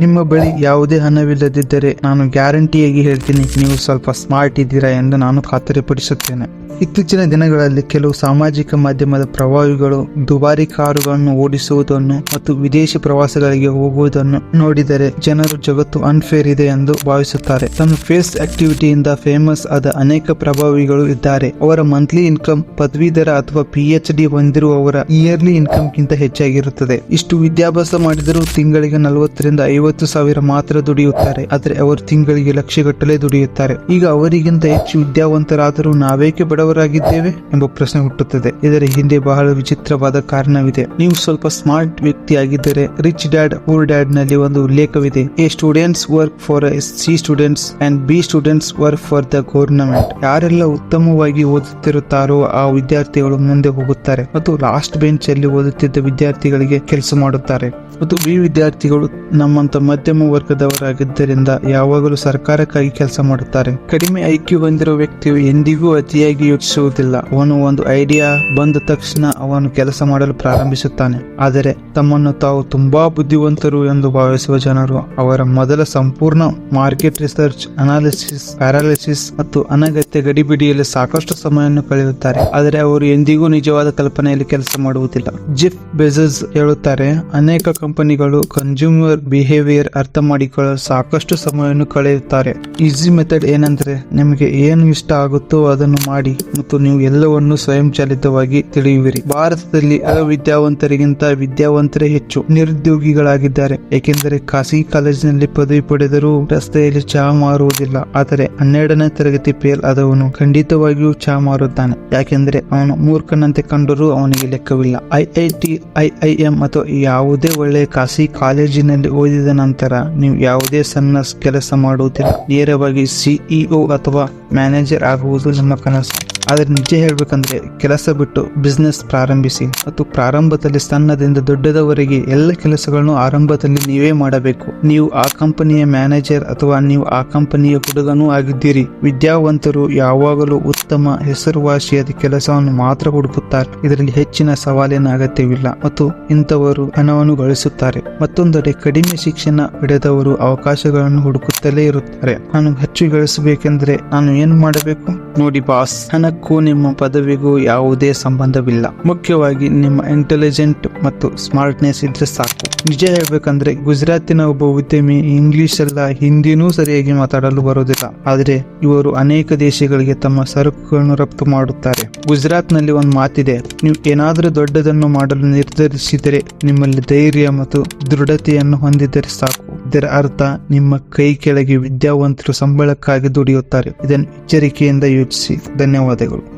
ನಿಮ್ಮ ಬಳಿ ಯಾವುದೇ ಹಣವಿಲ್ಲದಿದ್ದರೆ ನಾನು ಗ್ಯಾರಂಟಿಯಾಗಿ ಹೇಳ್ತೀನಿ, ನೀವು ಸ್ವಲ್ಪ ಸ್ಮಾರ್ಟ್ ಇದ್ದೀರಾ ಎಂದು ನಾನು ಖಾತರಿಪಡಿಸುತ್ತೇನೆ. ಇತ್ತೀಚಿನ ದಿನಗಳಲ್ಲಿ ಕೆಲವು ಸಾಮಾಜಿಕ ಮಾಧ್ಯಮದ ಪ್ರಭಾವಿಗಳು ದುಬಾರಿ ಕಾರುಗಳನ್ನು ಓಡಿಸುವುದನ್ನು ಮತ್ತು ವಿದೇಶಿ ಪ್ರವಾಸಗಳಿಗೆ ಹೋಗುವುದನ್ನು ನೋಡಿದರೆ ಜನರು ಜಗತ್ತು ಅನ್ಫೇರ್ ಇದೆ ಎಂದು ಭಾವಿಸುತ್ತಾರೆ. ತಮ್ಮ ಫೇಸ್ ಆಕ್ಟಿವಿಟಿಯಿಂದ ಫೇಮಸ್ ಆದ ಅನೇಕ ಪ್ರಭಾವಿಗಳು ಇದ್ದಾರೆ. ಅವರ ಮಂತ್ಲಿ ಇನ್ಕಮ್ ಪದವೀಧರ ಅಥವಾ ಪಿ ಎಚ್ ಡಿ ಹೊಂದಿರುವವರ ಇಯರ್ಲಿ ಇನ್ಕಮ್ ಗಿಂತ ಹೆಚ್ಚಾಗಿರುತ್ತದೆ. ಇಷ್ಟು ವಿದ್ಯಾಭ್ಯಾಸ ಮಾಡಿದರೂ ತಿಂಗಳಿಗೆ ನಲವತ್ತರಿಂದ ಐವತ್ತು ಸಾವಿರ ಮಾತ್ರ ದುಡಿಯುತ್ತಾರೆ. ಆದರೆ ಅವರು ತಿಂಗಳಿಗೆ ಲಕ್ಷಗಟ್ಟಲೆ ದುಡಿಯುತ್ತಾರೆ. ಈಗ ಅವರಿಗಿಂತ ಹೆಚ್ಚು ವಿದ್ಯಾವಂತರಾದರೂ ನಾವೇಕೆ ಬಡವರಾಗಿದ್ದೇವೆ ಎಂಬ ಪ್ರಶ್ನೆ ಹುಟ್ಟುತ್ತದೆ. ಇದರ ಹಿಂದೆ ಬಹಳ ವಿಚಿತ್ರವಾದ ಕಾರಣವಿದೆ. ನೀವು ಸ್ವಲ್ಪ ಸ್ಮಾರ್ಟ್ ವ್ಯಕ್ತಿಯಾಗಿದ್ದರೆ ರಿಚ್ ಡ್ಯಾಡ್, ಪೂರ್ ಡ್ಯಾಡ್ನಲ್ಲಿ ಒಂದು ಉಲ್ಲೇಖವಿದೆ. A students work for C students and B students work for the government. ಯಾರೆಲ್ಲ ಉತ್ತಮವಾಗಿ ಓದುತ್ತಿರುತ್ತಾರೋ ಆ ವಿದ್ಯಾರ್ಥಿಗಳು ಮುಂದೆ ಹೋಗುತ್ತಾರೆ ಮತ್ತು ಲಾಸ್ಟ್ ಬೆಂಚ್ ಅಲ್ಲಿ ಓದುತ್ತಿದ್ದ ವಿದ್ಯಾರ್ಥಿಗಳಿಗೆ ಕೆಲಸ ಮಾಡುತ್ತಾರೆ. ಮತ್ತು ಬಿ ವಿದ್ಯಾರ್ಥಿಗಳು ನಮ್ಮಂತ ಮಧ್ಯಮ ವರ್ಗದವರಾಗಿದ್ದರಿಂದ ಯಾವಾಗಲೂ ಸರ್ಕಾರಕ್ಕಾಗಿ ಕೆಲಸ ಮಾಡುತ್ತಾರೆ. ಕಡಿಮೆ ಐಕ್ಯೂ ಹೊಂದಿರುವ ವ್ಯಕ್ತಿಯು ಎಂದಿಗೂ ಅತಿಯಾಗಿ ಯೋಚಿಸುವುದಿಲ್ಲ. ಅವನು ಒಂದು ಐಡಿಯಾ ಬಂದ ತಕ್ಷಣ ಅವನು ಕೆಲಸ ಮಾಡಲು ಪ್ರಾರಂಭಿಸುತ್ತಾನೆ. ಆದರೆ ತಮ್ಮನ್ನು ತಾವು ತುಂಬಾ ಬುದ್ಧಿವಂತರು ಎಂದು ಭಾವಿಸುವ ಜನರು ಅವರ ಮೊದಲ ಸಂಪೂರ್ಣ ಮಾರ್ಕೆಟ್ ರಿಸರ್ಚ್, ಅನಾಲಿಸಿಸ್, ಪ್ಯಾರಾಲಿಸಿಸ್ ಮತ್ತು ಅನಗತ್ಯ ಗಡಿಬಿಡಿಯಲ್ಲಿ ಸಾಕಷ್ಟು ಸಮಯವನ್ನು ಕಳೆಯುತ್ತಾರೆ. ಆದರೆ ಅವರು ಎಂದಿಗೂ ನಿಜವಾದ ಕಲ್ಪನೆಯಲ್ಲಿ ಕೆಲಸ ಮಾಡುವುದಿಲ್ಲ. ಜಿಫ್ ಬೆಜಸ್ ಹೇಳುತ್ತಾರೆ, ಅನೇಕ ಕಂಪನಿಗಳು ಕನ್ಸ್ಯೂಮರ್ ಬಿಹೇವಿಯರ್ ಅರ್ಥ ಮಾಡಿಕೊಳ್ಳಲು ಸಾಕಷ್ಟು ಸಮಯವನ್ನು ಕಳೆಯುತ್ತಾರೆ. ಈಸಿ ಮೆಥಡ್ ಏನಂದ್ರೆ, ನಿಮಗೆ ಏನು ಇಷ್ಟ ಆಗುತ್ತೋ ಅದನ್ನು ಮಾಡಿ ಮತ್ತು ನೀವು ಎಲ್ಲವನ್ನು ಸ್ವಯಂಚಾಲಿತವಾಗಿ ತಿಳಿಯುವಿರಿ. ಭಾರತದಲ್ಲಿ ಅವಿದ್ಯಾವಂತರಿಗಿಂತ ವಿದ್ಯಾವಂತರೇ ಹೆಚ್ಚು ನಿರುದ್ಯೋಗಿಗಳಾಗಿದ್ದಾರೆ. ಏಕೆಂದರೆ ಖಾಸಗಿ ಕಾಲೇಜಿನಲ್ಲಿ ಪದವಿ ಪಡೆದರೂ ರಸ್ತೆಯಲ್ಲಿ ಚಹಾ ಮಾರುವುದಿಲ್ಲ. ಆದರೆ ಹನ್ನೆರಡನೇ ತರಗತಿ ಫೇಲ್ ಆದವನು ಖಂಡಿತವಾಗಿಯೂ ಚಹಾ ಮಾರುತ್ತಾನೆ. ಯಾಕೆಂದರೆ ಅವನು ಮೂರ್ಖನಂತೆ ಕಂಡರೂ ಅವನಿಗೆ ಲೆಕ್ಕವಿಲ್ಲ. ಐಐಟಿ ಐಐಎಂ ಅಥವಾ ಯಾವುದೇ ಒಳ್ಳೆಯ ಖಾಸಗಿ ಕಾಲೇಜಿನಲ್ಲಿ ಓದಿದ ನಂತರ ನೀವು ಯಾವುದೇ ಸಣ್ಣ ಕೆಲಸ ಮಾಡುವುದಿಲ್ಲ. ನೇರವಾಗಿ ಸಿಇಒ ಅಥವಾ ಮ್ಯಾನೇಜರ್ ಆಗುವುದು ನಮ್ಮ ಕನಸು. ಆದರೆ ನಿಜ ಹೇಳಬೇಕಂದ್ರೆ ಕೆಲಸ ಬಿಟ್ಟು ಬಿಸ್ನೆಸ್ ಪ್ರಾರಂಭಿಸಿ ಮತ್ತು ಪ್ರಾರಂಭದಲ್ಲಿ ಸಣ್ಣದಿಂದ ದೊಡ್ಡದವರೆಗೆ ಎಲ್ಲ ಕೆಲಸಗಳನ್ನು ಆರಂಭದಲ್ಲಿ ನೀವೇ ಮಾಡಬೇಕು. ನೀವು ಆ ಕಂಪನಿಯ ಮ್ಯಾನೇಜರ್ ಅಥವಾ ನೀವು ಆ ಕಂಪನಿಯ ಹುಡುಗನೂ ಆಗಿದ್ದೀರಿ. ವಿದ್ಯಾವಂತರು ಯಾವಾಗಲೂ ಉತ್ತಮ ಹೆಸರುವಾಸಿಯಾದ ಕೆಲಸವನ್ನು ಮಾತ್ರ ಹುಡುಕುತ್ತಾರೆ. ಇದರಲ್ಲಿ ಹೆಚ್ಚಿನ ಸವಾಲಿನ ಅಗತ್ಯವಿಲ್ಲ ಮತ್ತು ಇಂಥವರು ಹಣವನ್ನು ಗಳಿಸುತ್ತಾರೆ. ಮತ್ತೊಂದೆಡೆ ಕಡಿಮೆ ಶಿಕ್ಷಣ ಪಡೆದವರು ಅವಕಾಶಗಳನ್ನು ಹುಡುಕುತ್ತಲೇ ಇರುತ್ತಾರೆ. ನಾನು ಹೆಚ್ಚು ಗಳಿಸಬೇಕೆಂದರೆ ನಾನು ಏನು ಮಾಡಬೇಕು? ನೋಡಿ ಬಾಸ್ ಹಣಕ್ಕೂ ನಿಮ್ಮ ಪದವಿಗೂ ಯಾವುದೇ ಸಂಬಂಧವಿಲ್ಲ. ಮುಖ್ಯವಾಗಿ ನಿಮ್ಮ ಇಂಟೆಲಿಜೆಂಟ್ ಮತ್ತು ಸ್ಮಾರ್ಟ್ನೆಸ್ ಇದ್ರೆ ಸಾಕು. ನಿಜ ಹೇಳ್ಬೇಕಂದ್ರೆ ಗುಜರಾತಿನ ಒಬ್ಬ ಉದ್ಯಮಿ ಇಂಗ್ಲಿಷ್ ಅಲ್ಲ, ಹಿಂದಿನೂ ಸರಿಯಾಗಿ ಮಾತಾಡಲು ಬರುವುದಿಲ್ಲ ಆದರೆ ಇವರು ಅನೇಕ ದೇಶಗಳಿಗೆ ತಮ್ಮ ಸರಕುಗಳನ್ನು ರಫ್ತು ಮಾಡುತ್ತಾರೆ. ಗುಜರಾತ್ನಲ್ಲಿ ಒಂದು ಮಾತಿದೆ, ನೀವು ಏನಾದರೂ ದೊಡ್ಡದನ್ನು ಮಾಡಲು ನಿರ್ಧರಿಸಿದರೆ ನಿಮ್ಮಲ್ಲಿ ಧೈರ್ಯ ಮತ್ತು ದೃಢತೆಯನ್ನು ಹೊಂದಿದ್ದರೆ ಸಾಕು. ಇದರ ಅರ್ಥ ನಿಮ್ಮ ಕೈ ಕೆಳಗೆ ವಿದ್ಯಾವಂತರು ಸಂಬಳಕ್ಕಾಗಿ ದುಡಿಯುತ್ತಾರೆ. ಇದನ್ನು ಎಚ್ಚರಿಕೆಯಿಂದ ಯೋಚಿಸಿ. ಧನ್ಯವಾದಗಳು.